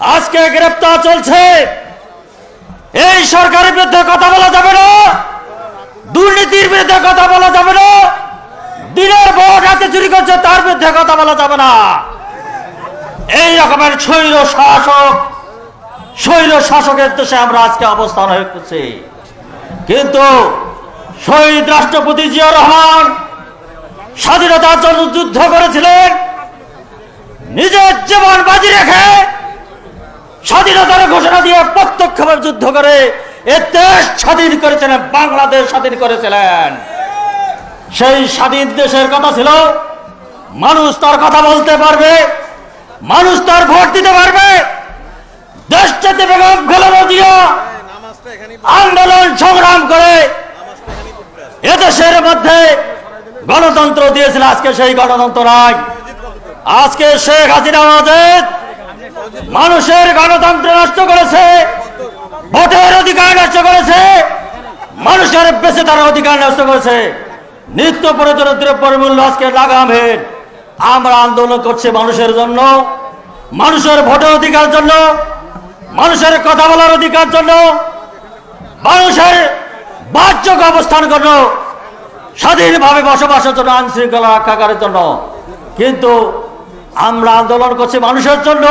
আজকে গ্রেপ্তার চলছে। এই সরকারের বিরুদ্ধে কথা বলা যাবে না। দুর্নীতির বিরুদ্ধে কথা বলা যাবে না। দিনের ভোট হাতে চুরি করছে, তার বিরুদ্ধে কথা বলা যাবে না। এই রকমের স্বৈর শাসক, স্বৈর শাসকের দেশে আমরা আজকে অবস্থান হয়ে করছি কিন্তু শহীদ রাষ্ট্রপতি জিয়া রহমান স্বাধীনতার জন্য যুদ্ধ করেছিলেন। নিজের জীবন বাজি রেখে স্বাধীনতার ঘোষণা দিয়ে প্রত্যক্ষভাবে যুদ্ধ করে এ দেশ স্বাধীন করেছিলেন বাংলাদেশ স্বাধীন করেছিলেন। সেই স্বাধীন দেশের কথা ছিল, মানুষ তার কথা বলতে পারবে, মানুষ তার ভোট দিতে পারবে। দেশটাতে বেগম আন্দোলন সংগ্রাম করে এদেশের মধ্যে গণতন্ত্র দিয়েছিল, আজকে সেই গণতন্ত্র নাই। আজকে শেখ হাসিনা আমাদের মানুষের গণতন্ত্র নষ্ট করেছে, ভোটের অধিকার নষ্ট করেছে, মানুষের বেঁচে তার অধিকার নষ্ট করেছে। নিত্য প্রয়োজনীয় দ্রব্যের মূল্য আজকে লাগামের আমরা আন্দোলন করছি মানুষের জন্য, মানুষের ভোটের অধিকার জন্য, মানুষের কথা বলার অধিকার জন্য, মানুষের বাহ্যক অবস্থান জন্য, স্বাধীনভাবে বসবাসের জন্য আইন শৃঙ্খলা রক্ষা করার জন্য। কিন্তু আমরা আন্দোলন করছি মানুষের জন্য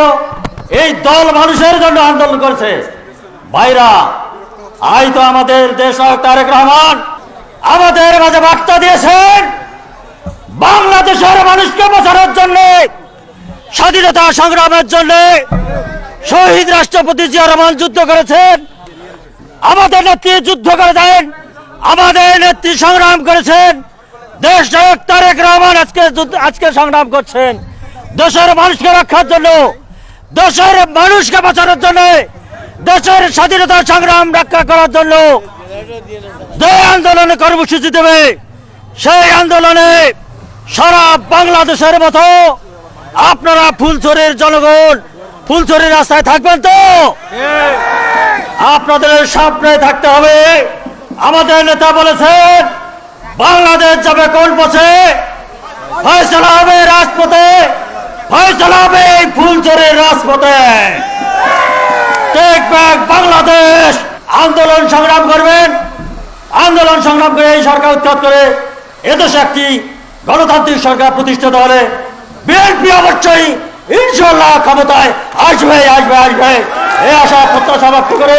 এই দল মানুষের জন্য আন্দোলন করছে। ভাইরা আই তো আমাদের দেশ তারেক রহমান। আমাদের মাঝে বার্তা দিয়েছেন, বাংলাদেশের মানুষকে বাঁচানোর জন্য, স্বাধীনতা সংগ্রামের জন্য শহীদ রাষ্ট্রপতি জিয়া রহমান যুদ্ধ করেছেন, আমাদের নেত্রী যুদ্ধ করেছেন, আমাদের নেত্রী সংগ্রাম করেছেন। দেশ তারেক রহমান আজকে আজকে সংগ্রাম করছেন। দেশের মানুষকে রক্ষার জন্য দেশের মানুষকে বাঁচানোর জন্য, দেশের স্বাধীনতা সংগ্রাম রক্ষা করার জন্য যে আন্দোলনে কর্মসূচি দেবে, সেই আন্দোলনে সারা বাংলাদেশের মতো আপনারা ফুলছড়ির জনগণ, ফুলছড়ির রাস্তায় থাকবেন তো? আপনাদের সামনে থাকতে হবে। আমাদের নেতা বলেছেন, বাংলাদেশ যাবে কোন পথে? ফয়সলা হবে রাজপথে। ফয়সলা হবে ফুলচরের রাজপথে। Take back Bangladesh. আন্দোলন সংগ্রাম করবেন। আন্দোলন সংগ্রাম করে এই সরকার উৎখাত করে এদেশে একটি গণতান্ত্রিক সরকার প্রতিষ্ঠিত হলে বিএনপি অবশ্যই ইনশাল্লাহ ক্ষমতায় আসবে আসবে আসবে। এই আশা প্রত্যাশা ব্যক্ত করে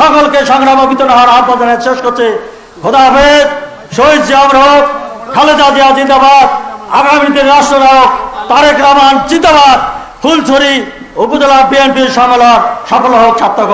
সকলকে সংগ্রাম বিতরণ হওয়ার আহ্বান শেষ করছে। খোদা হাফেজ। শহীদ জিয়াউর হক খালেদা জিয়া জিন্দাবাদ। আগামী দিনের রাষ্ট্রনায়ক তারেক রহমান জিন্দাবাদ। ফুলছড়ি উপজেলা বিএনপির সম্মেলন সফল হোক সার্থক